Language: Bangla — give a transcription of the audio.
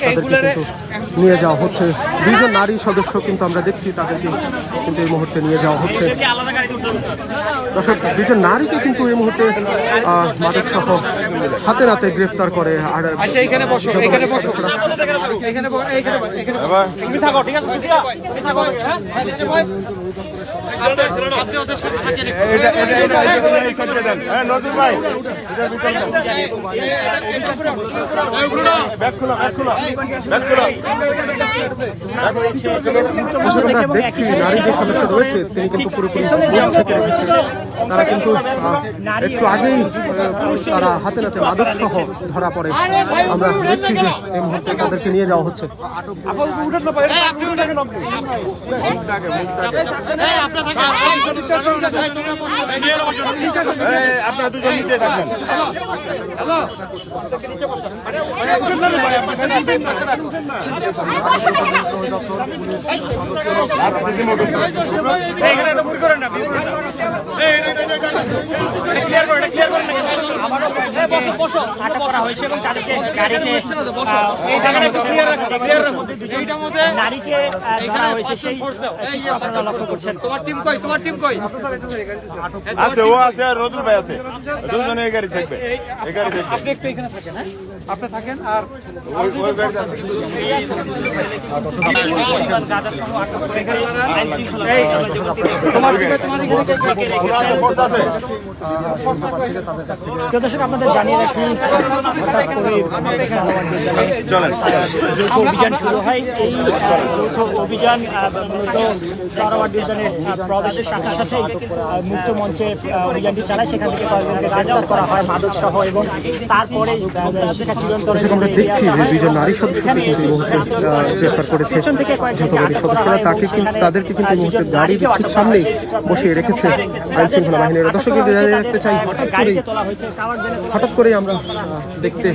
তাদেরকে কিন্তু নিয়ে যাওয়া হচ্ছে। দুইজন নারী সদস্য কিন্তু আমরা দেখছি তাদেরকে কিন্তু এই মুহূর্তে নিয়ে যাওয়া হচ্ছে। দর্শক দুজন নারীকে কিন্তু এই মুহূর্তে আহ, মাদক সহ হাতে নাতে গ্রেফতার করে আর আচ্ছা এখানে বসো এখানে বসো। এখানে বসো। তুমি থাকো ঠিক আছে দেখছি নারী যে সদস্য রয়েছে তিনি কিন্তু পুরোপুরি তারা কিন্তু একটু আগেই তারা হাতে নাতে মাদক সহ ধরা পড়ে আমরা দেখছি যে এই মুহূর্তে তাদেরকে নিয়ে যাওয়া হচ্ছে থাকেন। এই, এই, তোমরা বসো। এই, নিচে বসো, নিচে বসো। আপনারা দুজন নিচে থাকবেন এইখানে এটা মুড়ি করেন না, মুড়ি করেন না। এই, এটা, এটা, এটা, এটা। এটা clear করো, এটা clear করো না। এই, বসো, বসো। আটক করা হয়েছে এবং তাদেরকে গাড়িতে এই জায়গাটা একটু clear রাখো, clear রাখো। এইটার মধ্যে নারীকে ধরা হয়েছে সেই force দাও। এই, চিত্র আপনারা লক্ষ্য করছেন তোমার টিম কই তোমার টিম কই আছে ও আছে আর নজরুল ভাই আছে দুজন এই গাড়ি থাকবে এই গাড়ি থাকবে আপনি একটু এখানে থাকেন হ্যাঁ আপনি থাকেন আর ওই ওই গাড়ি তোমার এখানে কে কে? আছে আপনাদের জানিয়ে যৌথ অভিযান শুরু হয়। এই যৌথ অভিযান মূলত চরওয়ার ডিভিশনের প্রবেশের সাথে সাথে মুক্ত মঞ্চে অভিযানটি চালায়। সেখান থেকে কয়েকজনকে গ্রেফতার করা হয় মাদক সহ এবং তারপরে সেটা দেখছি যে দুইজন নারী সদস্যকে কিন্তু এই গ্রেফতার করেছে পেছন থেকে যৌথ কয়েকজনকে গাড়ির আটক করা সদস্যরা। তাকে কিন্তু তাদেরকে কিন্তু মুহূর্তে গাড়ির ঠিক সামনেই হয়েছে। চিত্র আপনারা বসিয়ে রেখেছে আইন শৃঙ্খলা বাহিনীরা। দর্শক জানিয়ে রাখতে চাই হঠাৎ হঠাৎ করেই আমরা দেখতে